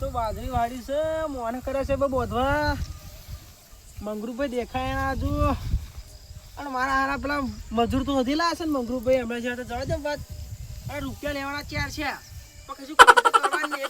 તો બાજરી વાળી છે. મોને કરે છે બોધવા. મંગરૂભાઈ દેખાય આજુ અને મારા હારા પેલા મજૂર તો વધી લાયા છે ને મંગરૂભાઈ હમણાં જ્યાં તો જવા વાત અને રૂપિયા લેવાના ચાર છે. પણ કશું કરવાનું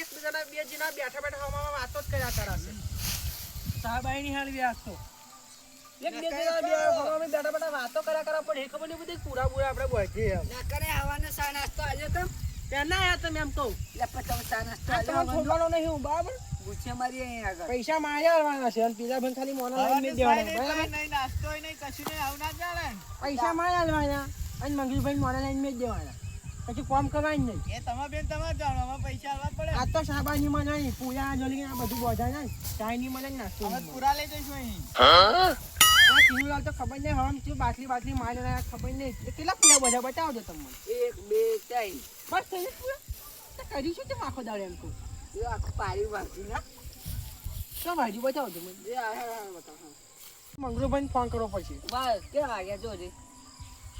એકબીજાના બે જીના બેઠા બેઠા હવામાં વાતો જ કર્યા કરાશે સાહેબાઈની હાલ વ્યાસ તો. એક બેઠા બેઠા વાતો કર્યા કરે, પણ એ ખબર નહીં બધી પૂરા પૂરા આપણે એમ. ના કરે આવવાનો સા નાસ્તો આજે તમ ના તમે એમ કહું. તમે નાસ્તો તમારે નહીં બરાબર? ગુસ્સે મારી અહીં આગળ. પૈસા માર્યા આવવાના છે અને પીઝા ભાઈ ખાલી મોનો લાઈન મેં દેવાના. બરાબર? પૈસા માર્યા આવવાના અને મંગળભાઈ મોનો લાઈન મેં દેવાના. પછી કોમ કરવાનું નહીં. આ તો સાબાની મને નહીં પૂજા જોલી આ બધું બોધા નહીં. ચાયની મને નહીં પૂરા નહીં મળે. આ ટીનુલાલ તો ખબર નહીં હમ શું બાટલી બાટલી મારે ખબર નહીં. કેટલા પૂરા બધા બતાવજો તમને. એક બે ત્રણ બસ થઈને પૂરા કરી શું તેમ આખો દાડો એમ કહું? એ આખું પારી વાંચું ના તો ભાજી બતાવજો. મંગળભાઈને ફોન કરવો પડશે બસ કેટલા વાગ્યા જોજે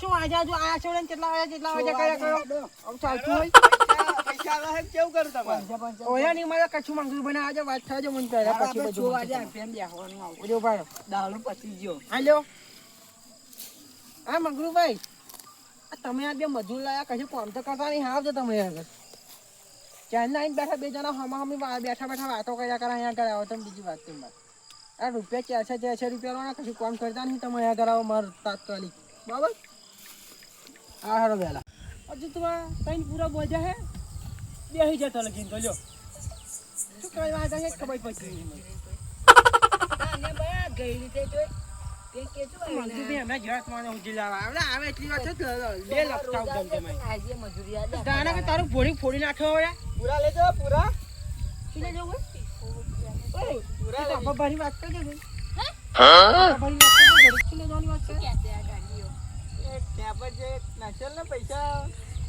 શું આજે આજુ આયા છો કેટલા વાગ્યા કેટલા વાગ્યા કર્યા કરો? આમ ચાલતું હોય? ઓયા ની મારે કચ્છું આજે વાત થાજો મને પછી ભાઈ પતી ગયો. આ તમે આ બે મજૂર લાયા કશું કામ તો કરતા નહીં આવજો તમે આગળ. ચાર આવીને બેઠા બે જણા હમા હમી બેઠા બેઠા વાતો કર્યા કરે અહીંયા આગળ આવો તમે બીજી વાત તેમ વાત? આ રૂપિયા ચારસો ચારસો રૂપિયા વાળા કશું કામ કરતા નહીં તમે અહીંયા આગળ આવો મારું તાત્કાલિક બરાબર? હા હારો વહેલા હજુ તમે કઈ પૂરા બોજા હે? બેસી જતો લગીન તો લ્યો. શું કરવા હતા છે ખબર પછી નહીં મને. ગઈ રીતે જોઈ તે કેતું આવ્યું હમણાં જરાક મને ઊંચી લાવવા આવે આવે એટલી વાત છે જ લપટા ઉદમ તમે આજે મજૂરી આલે. દાના કે તારું ફોડી નાખ્યો પૂરા લેજો પૂરા. શું લેજો ઓય? પૂરા તો ભારી વાત કરજો ભાઈ ભારી વાત કરજો શું લેવાની વાત છે? ત્યાં પર જે નાચલ ને પૈસા.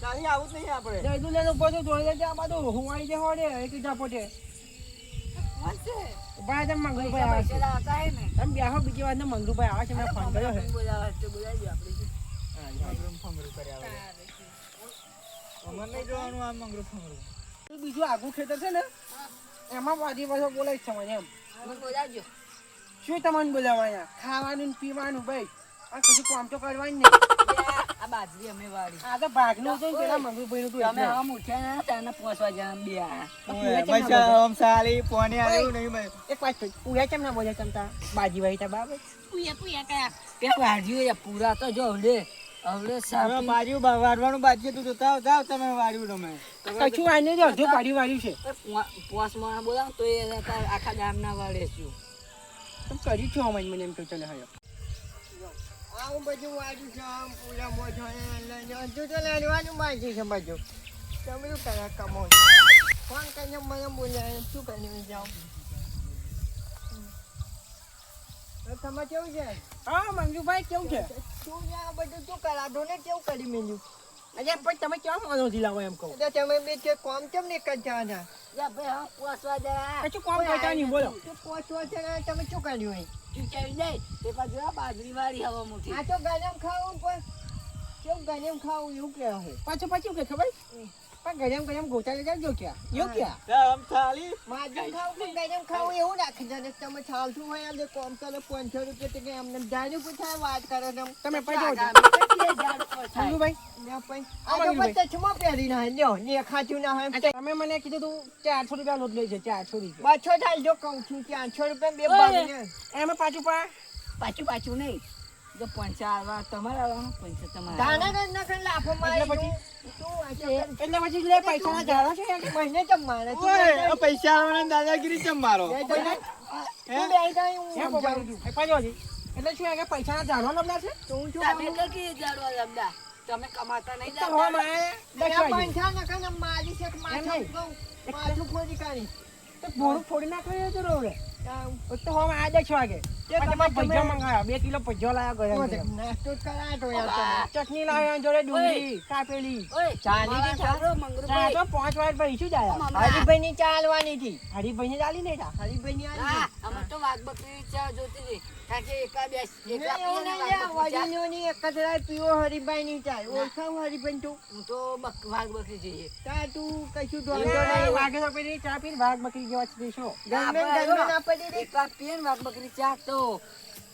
આવું જ નહીં આપણે. જયદુ લેનો બધું જોઈ લેજે આ બધું હું આવી જાય હોડે એક જા પોટે ભાઈ તમે આવે છે. બેહો બીજી વાર ને મંગળભાઈ આવે છે મેં ફોન કર્યો છે. બોલાવે તો બોલાવી આપણે. શું. મંગરૂમ ફંગરૂ કર્યા અમારે નહીં જોવાનું આ મંગરૂ ફંગરૂ. બીજું આગું ખેતર છે ને એમાં બધી પાછો બોલાય છે મને એમ. મને બોલાવજો. શું તમને બોલાવવા અહીંયા ખાવાનું પીવાનું ભાઈ. આ કશું કામ તો કરવાનું નહીં. આ બાજરી અમે વાળી. આ તો ભાગનું હતું પેલા મંગળભાઈનું હતું તમે આમ ઉઠ્યા ને ત્યાંના પાંચ વાગ્યા બે પૈસા આમ સાલી પોની આવ્યું નહીં ભાઈ. એક વાત કહું કેમ ના બોલ્યા તમતા બાજી તા બાબે પેલા વાઢ્યું એ પૂરા તો જો હવડે હવડે હવે સાપી. બાજુ બા- વાળવાનું બાકી હતું તો જાઓ જાઓ તમે વાળ્યું તમે. કશું આને જ અડધું પાડી વાળ્યું છે. પોસમાં બોલાવ તો એ આખા ગામના વાળે છું. તમે કર્યું છું અમારી મને એમ તો ચાલે હવે આવું બધું વાંચું છે આમ પૂરા મોઢો હજુ તો લડવાનું બાકી છે બધું. તમે શું કર્યા કમો ફોન કરીને મને બોલ્યા શું કરીને જાઓ તમે કેવું છે? હા મંજુભાઈ કેવું છે? તું આ બધું? શું કરાધો ને કેવું કરી મેલ્યું? અરે પણ તમે કેમ મનોથી લાવો એમ કહું. એટલે તમે બે કે કોમ કેમ નહીં કરતા હતા ભાઈ હા પોસ વાગ્યા કશું કામ કરતા નહીં બોલો. તું પહોંચવા છે ને તમે શું કર્યું અહીં? ચૂચાઈ જાય તે પાછું આ બાજરી વાળી હવા મોટી આ તો ગરમ ખાવું પણ કેવું ગરમ ખાવું એવું છે પાછું પાછું કે ખબર? પણ ગરમ ગરમ ગોટા લઈ જાજો ક્યાં. યો ક્યાં. માજું ખાવું પણ ગરમ ખાવું એવું રાખી દે તમે ચાલતું હોય કોમ રૂપિયા તો કે અમને જાણ્યું પૂછાય વાત કરે પૈસા મને કીધું તું ચારસો રૂપિયા લઈ છે ચારસો રૂપિયા. બસો થાય જો કહું છું ચારસો રૂપિયા બે એમાં પાછું પા. પાછું પાછું નહીં. જો પંચા આવવા તમારા પંચા તમારે. લાફો મારી પછી? તું એટલે પછી લે પૈસાના ઝાડા છે મહિને ચમ મારે? પૈસા દાદાગીરી ચમ મારો. એટલે શું છે? તો હું શું તમે કે ઝાડવા લબડા તમે કમાતા નહીં. મારે વાગે. ને મારી છે કે માથું માથું ફોડી કાઢી. તો ફોડી નાખો એ તો એક તો હવામાં આ દસ વાગે તે પછી તમે- મેં ભજીયા તમે- મંગાવ્યા બે કિલો ભજીયા લાવ્યા ઘરે નાસ્તો કરાતો યાર ચટણી લાવ્યા જોડે ડુંગળી કાપેલી ચાલી મારા ચાલો, ચા મંગરુભાઈ. તો પાંચ વાર ભાઈ શું જાય હમણાં. હરીભાઈની ચા હતી હરીભાઈ ને ચાલી નહીં તા હરીભાઈની આલવાની. હા, તો વાઘ બકરી ચા જોતી હતી. એકા પીએ ને ચા. વડીલોની એક જ રાત પીવો હરીભાઈની ચા. ઓળખાવ હરીભાઈને તું. હું તો વાઘ બકરી જોઈએ તું કશું તો નહીં. ચા બકરી જેવા જ દેશો. એકલા પીએ વાઘ બકરી ચા તો.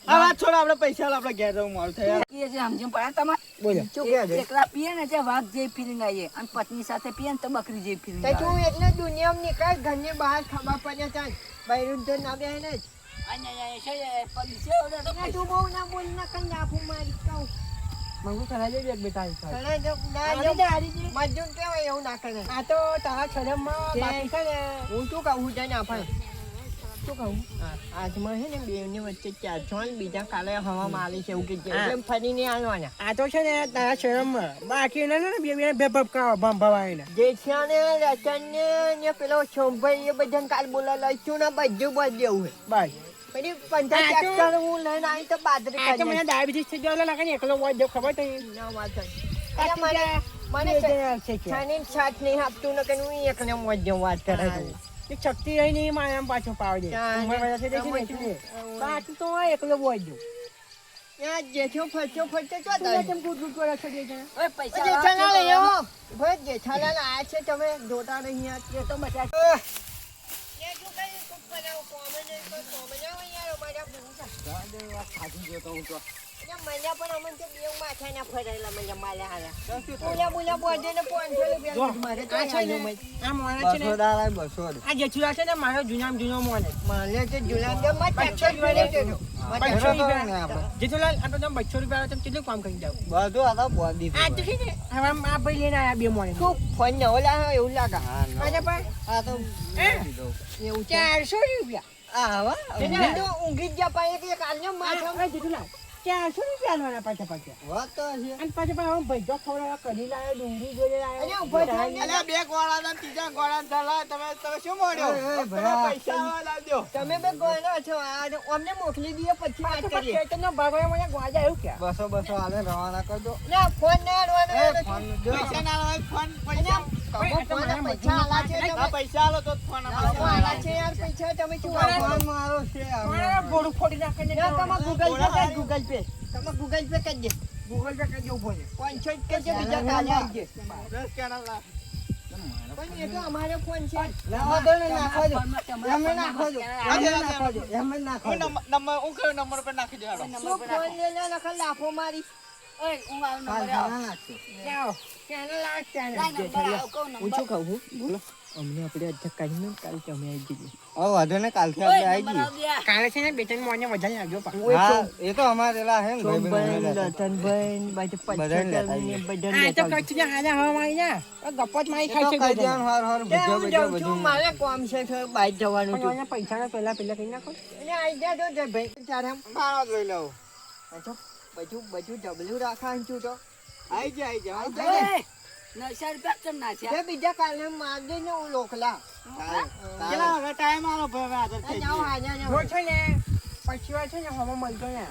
આ છોડ આપણે પૈસા આપણે ઘેર જવું મોડું થાય. યાર. છે સમજણ પડે તમારે? બોલો શું કહે છે? એકલા પીએ ને ત્યાં વાઘ જેવી ફિલિંગ આવીએ. અને પત્ની સાથે પીએ ને તો બકરી જેવી ફિલિંગ તો તું આવે એટલે દુનિયામાં નીકળ ઘરની બહાર ખબર પડે ચાલ બૈરું તો ના ને છે છે તો ના, બહુ ના બોલ ના કઈ નાખું મારી કહું. મંગુ એક બેટા ના. મજૂર કેવાય એવું ના કરે. આ તો તારા છે ને. હું શું કહું તને આપણે શું કહું? આજમાં છે ને બેવની વચ્ચે ચાર ને બીજા કાલે હવા મારી છે એવું કે હા. ફરીને આવવાના આ તો છે ને તારા છડમમાં બાકી ને ને બે બે બે ભપકા જે છે ને રતન ને ને પેલો શોભાઈ એ બધાને કાલ બોલાવી લઈશું ને બધું બોલ દેવું બસ પછી પંચાયત ટ્રેક્ટર હું લઈને આવી તો બાદરી આ તો મને ડાયાબિટીસ થઈ ગયો લાગે એકલો હોય ખબર તઈ ના વાત અરે મને મને? છાની સાથ નહીં આપતું ને કે હું એકને મોજ વાત કરે. છું શક્તિ રહી નહીં મારે આમ પાછો પાવ દે ચાલ. ઉંમર વધારે થઈ ગઈ છે ને એટલે. બાકી તો એકલો હોય જો જેઠો ફરતો ફરતો ચો કેમ ગુડ ગુડ કરે છે પૈસા આવો. ભાઈ જેઠાલાલ આયા છે તમે જોતા નહીં આ તો બનાવું? કોમે નહીં કોમે યાર અમારા ભૂસા. એટલે મને પણ અમને તો બેવ માથાના ફરેલા મને માલે હારા. બોલ્યા બોલ્યા બોલજે ને પાંચસો રૂપિયા મારે તો આ છે. આ ને, આ ને મારો જૂનામાં જૂનો તો તો. જેઠુલાલ, આ તો તમે બસો રૂપિયા તમે કેટલું કામ કરી જાવ આ તો છે ને હવે આ ભાઈ લઈને આયા બે મોણે શું ફોન નવો લાવ્યો એવું લાગે? પાછા પણ? એવું ચારસો રૂપિયા. આ હવે? ઊંઘી તો જ જા પાયે કે કાલનો માથા જેઠુલાલ, ચારસો રૂપિયા આલવાના પાછા પાછા અને પાછા પાછા આમ ભાઈ જો ખવડાવવા કઢી લાવ્યો ડુંગળી જોડે લાવ્યો ઊભો થા ને. બે ગોળા ના ત્રીજા ગોળા થલા. તમે તમે શું મોડ્યો? પૈસા આવા લાવજો. તમે બે ગોળા છો આજે અમને મોકલી દઈએ પછી વાત કરીએ ભાગ હોય મને ગોજા એવું કે બસો બસો હાલે રવાના કરજો ના ફોન ના લાવે, ફોન પૈસા. ના કમો ફોન પૈસા છે પૈસા આલો તો ફોન આલા છે યાર પૈસા તમે શું વાપરો? મારા ગોળું ફોડી નાખે ને ના ગૂગલ પે કર ગૂગલ પે. તમે ગૂગલ પે કરી દે. ગૂગલ પે કરજો ઊભો છે. પાંચસો કરજો બીજા કાલે આવજે. દસ કેના લાવ. પણ એ તો અમારો ફોન છે. આજે, આજે, હું નંબર- પર નાખી દે લાફો મારી કહું હું શું કહું છું બોલો. અમને આપણે અધ્યક્ષ કાઢીને કાલે તમે આવી જઈએ. ઓય નંબર આવો દે કાલે છે ને બે ત્રણ મોને વધારે આવજો પા સોમભાઈ રતનભાઈ બાજુ પચ્ચીસને બધાને આ તો કચ્છ ને હાજા હવા મારી ના ગપ્પત મારી ખાય છે ગોજા. ત્યાં હું જાઉં છું, મારે કામ છે થોડું બહાર જવાનું પૈસા પેલા પેલા કઈ નાખો. અને આઈ જા તો ભાઈ. તારે આમ જોઈ લઉં. બધું બધું ડબલું રાખવાનું છું તો. આઈ જા, આઈ જા. આઈ જા. ને. રૂપિયા કેમ ના છે તે બીજા કાલે માર ને હું લોકલા કેટલા હવે ટાઈમ આલો ભાઈ, હવે થઈ જાઓ જો છે ને પછી વાર છે ને હવા મળતો ને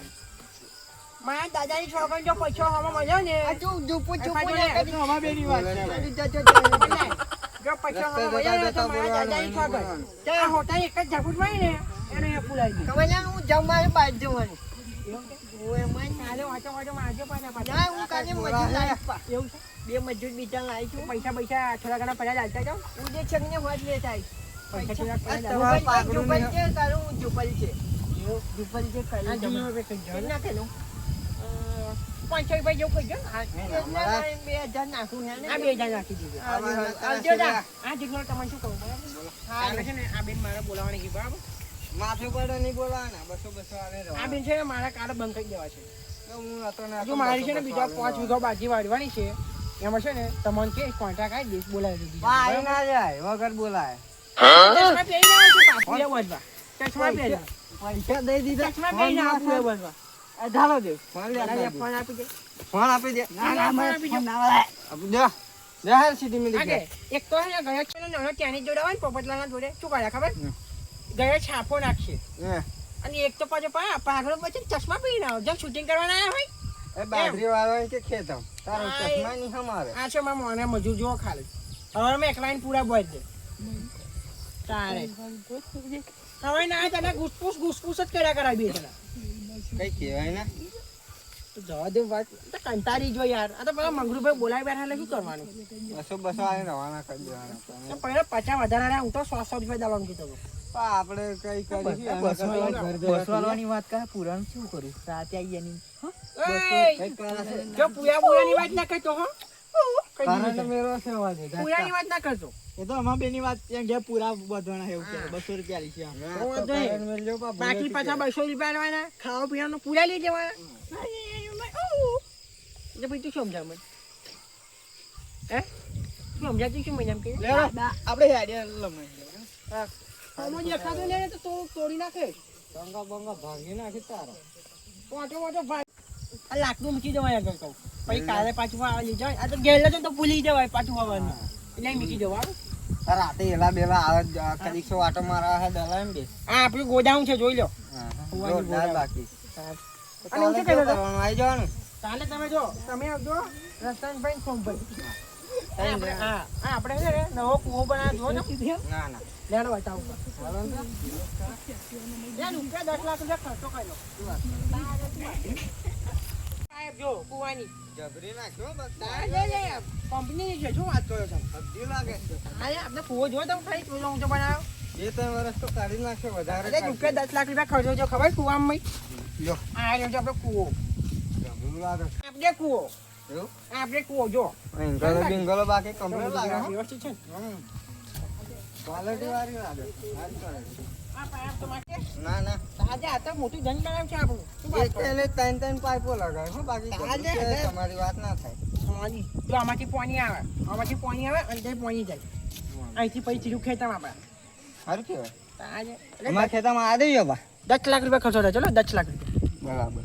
મારા દાદાની છોકરી જો પછી હવા મળ્યો ને તું જુપુ જુપુ પાછો ના લે. કરી અમારા બેની વાત છે. બધું જજો જજો. જો પછી હવા મળ્યો ને તો મારા દાદાની છોકરી. ત્યાં એક જ ઝાપટ ને એને એ ફૂલાઈ ગઈ ખબર હું જાઉં મારે જવાનું. મજૂર છે? બે મજૂર બીજા લાવીશું પૈસા પૈસા થોડા ઘણા પહેલા હોજ. પૈસા થોડા પહેલા જુબલ ચાલતા જુબલ છે હું છે. છે. ના કેનું પાંચસો રૂપિયા જેવું કઈ જાઓ. આ એટલા મારે બે હજાર નાખું ને? આ બે હજાર નાખી દીધું. આ જેટલો તમને કહું બરાબર? છે ને? આ બેન મારે બોલાવવાની કીધું બરાબર? માથે પડે નહીં બોલાવાના. બસો બસો આલે આ બેન છે ને મારા કાલે બંધ કરી દેવા છે. હું હતો ને જો મારી છે ને બીજા પાંચ વીઘા બાજી વાળવાની છે એમાં છે ને તમને કે કોન્ટ્રાક્ટ આવી દઈશ બોલાવી દીધી. ના જાય વગર બોલાય. ચશ્મા પહેરીને આવો છું પાછું એ વધવા ચશ્મા પહેરી પૈસા દઈ દીધા. ચશ્મા પહેરીને આવું એ વધવા ધારો દે. ફોન આપી દે. ફોન આપી દે. ના ના ફોન આપી દે. આપી દે દે સીધી મિલી એક તો છે ગયા છે ને ત્યાંની જોડે હોય ને પોપટલાલના જોડે. શું કર્યા ખબર? ગયા છાપો નાખશે અને એક તો પાછો પા પાઘડો પછી ચશ્મા પહેરીને આવો. જેમ શૂટિંગ કરવાના આવ્યા હોય. એ બાજરી વાળો કે ખેતમ? તારો ચશ્મા નહીં હમારે. આ છે મારા મોને મજૂર જો ખાલી. હવે મેં એકલાઈને પૂરા બોય દે. તારે. હવે ના તને ગુસપુસ ગુસપુસ જ કર્યા કરાવી જણા. કઈ કહેવાય ને? જવા દે વાત. તો કંટાળી જો યાર. આ તો પેલા મંગરુભાઈ બોલાવી બેઠા એટલે શું કરવાનું? બસો બસો આવીને રવાના કરી દેવાના. પહેલા પચાસ વધારે હું તો સો સો રૂપિયા દવાનું કીધું આપણે કઈ એના બસવાળવાની વાત કરે પુરાણ શું કરું રાતે આવીએ ની એય! કઈ કરાશે. જો પૂયા પૂયાની વાત ના કરતો હો? કઈ કારણ દીધું. મેરો છે વાજે પૂયાની વાત ના કરતો. એ તો અમાર બેની વાત ત્યાં ગયા પૂરા વધવાના એવું કે બસો રૂપિયા લીધી આમ. હા, તો તો વાંધો નહીં. કારણ મેલજો પા, બાકી પાછા બસો રૂપિયા લેવાના ખાવા પીવાનું પૂરા લઈ જવાના. એટલે પછી મને? હે? સમજાતું? શું મને એમ કે આપણે હેડ્યા લમણી. આમાં દેખાતું નહીં તો તોડી નાખે. બંગા બંગા ભાંગી નાખે તારા. વાંટો વાંટો ભાઈ આ લાકડું મૂકી દેવાય આગળ કહું પછી કાલે પાછું આ લઈ જાય આ તો ગેલે તો ભૂલી જવાય પાછું આવવાનું એટલે મૂકી દેવાનું રાતે એલા બેલા આવે જ, વાટો મારા હે દલાય એમ બે. આ આપણું ગોડાઉન છે જોઈ લો. જોરદાર બાકી. અને હું હતો? કરવાનું? આઈ જવાનું. કાલે તમે જો તમે આવજો રસ્તાનભાઈ ભાઈ ફોન હા, આપણે છે ને નવો કૂવો બનાવ્યો ને ના. ના લેણો બતાવું હાલો ને. યાર રૂપિયા દસ લાખ રૂપિયા ખર્ચો કર્યો. જો કૂવાની. જબરી નાખ્યો બસ. ના, લે, લે, કંપનીની છે શું વાત કરો તમે અબજી લાગે હા આપણે કુવો જોયો તમે ખાલી કૂવો ઊંચો બનાવ્યો? બે ત્રણ વર્ષ તો કાઢી નાખ્યો વધારે રૂપિયા દસ લાખ રૂપિયા ખર્ચો છો ખબર કુવામાં? લ્યો. આ રહ્યો છે આપણે કુવો. જબરું લાગે. આપણે કૂવો? આપણે કૂવો એંગલો બિંગલો બાકી complete લાગે વ્યવસ્થિત છે ને? વાળી લાગે. સારી quality. આ પાઇપ તો માટે ના ના. આજે તો મોટું જંગ બનાવ્યું છે આપણું. શું વાત એક કરો? એને ત્રણ ત્રણ પાઇપો લગાવે હો બાકી તાજે, જબરું છે, તાજે. તમારી વાત ના થાય. પાણી. જો આમાંથી પાણી આવે. આમાંથી પાણી આવે ત્યાં પાણી જાય. અહીંથી પછી સીધું ખેતરમાં આપણે. સારું કહેવાય. આજે અમારા ખેતરમાં આ દઈએ બા. દસ લાખ રૂપિયા ખર્ચો થાય. ચલો દસ લાખ રૂપિયા. બરાબર.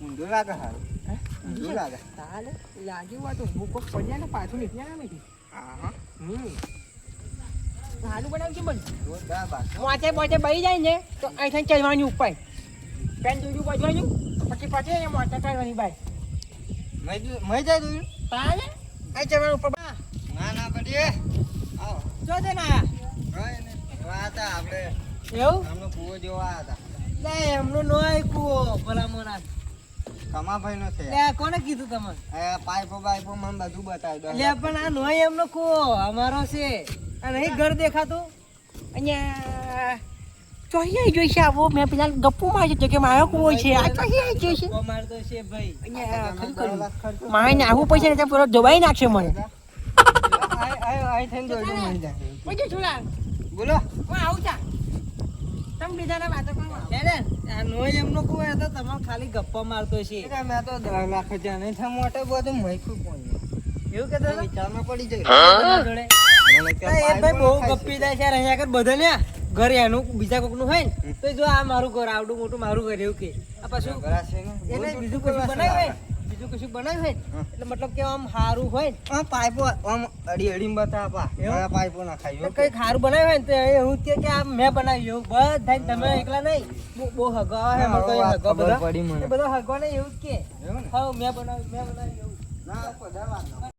ઊંધું લાગે સારું ઊંધું લાગે. ચાલે લાગ્યું હોય તો ભૂકો પડ્યા ને પાછું નીકળ્યા ને મેથી હમ. સારું બનાવ્યું છે બધું મોચે મોચે બળી જાય ને તો અહીંથી ચડવાની ઉપર પેન બજવાનું પછી પછી એને મોચે ચડવાની બાય મય- જાય તું તાલે? અહીં ચડવાનું ઉપર ના ના પડીએ આવો. જો ને. એવા હતા આપણે. એવું? આમનો કૂવો જોવા હતા. લે એમનું નોય કૂવો ભલા કમાભાઈ નો છે લે કોને કીધું તમે આ પાઇપો બાઇપો મને બધું બતાવી દો લે પણ આ નોય એમનો કૂવો અમારો છે આ નહીં ઘર દેખાતું અહીંયા ચોહિયા જોઈશે આવો મેં પેલા ગપ્પુ માં કે મારો કૂવો છે આ ચોહિયા મારતો છે ભાઈ અહીંયા ખરી લાખ ખર્ચો મારે આવું પૈસા ને પૂરો દબાઈ નાખશે મને આય આય આય થઈને દોડ્યું મળી જાય બોલો હું આવું તા તમે બીજાના વાતો હતો તમારે ખાલી ગપ્પા મારતો છે. મેં તો દસ લાખ હજાર નહીં થાય મોટે બધું મૈખું પોણ્યું. એવું કહેતો વિચારમાં પડી જાય. તમારા જોડે? મને કે એ ભાઈ બહુ ગપ્પી થાય છે રહ્યા કર બધા ને ઘર એનું બીજા કોકનું હોય ને તો જો આ મારું ઘર આવડું મોટું મારું ઘર એવું કે. આ પાછું એને બીજું કોઈ કશું બીજું કશું બનાવ્યું હોય ને, એટલે મતલબ કે આમ સારું હોય ને? પાઇપો આમ અડી અડી પા. એવું? પાઇપો ના ખાઈ કઈ સારું બનાવ્યું હોય ને તો એવું કે કે આ મેં બનાવ્યું. બધા તમે એકલા નહીં. બહુ- હગવા હે અમારે એ હગવા બધા. પડી મને. બધા હગવા નહીં એવું કે. હા મેં બનાવ્યું મેં બનાવ્યું ના, પધારવા જ ના.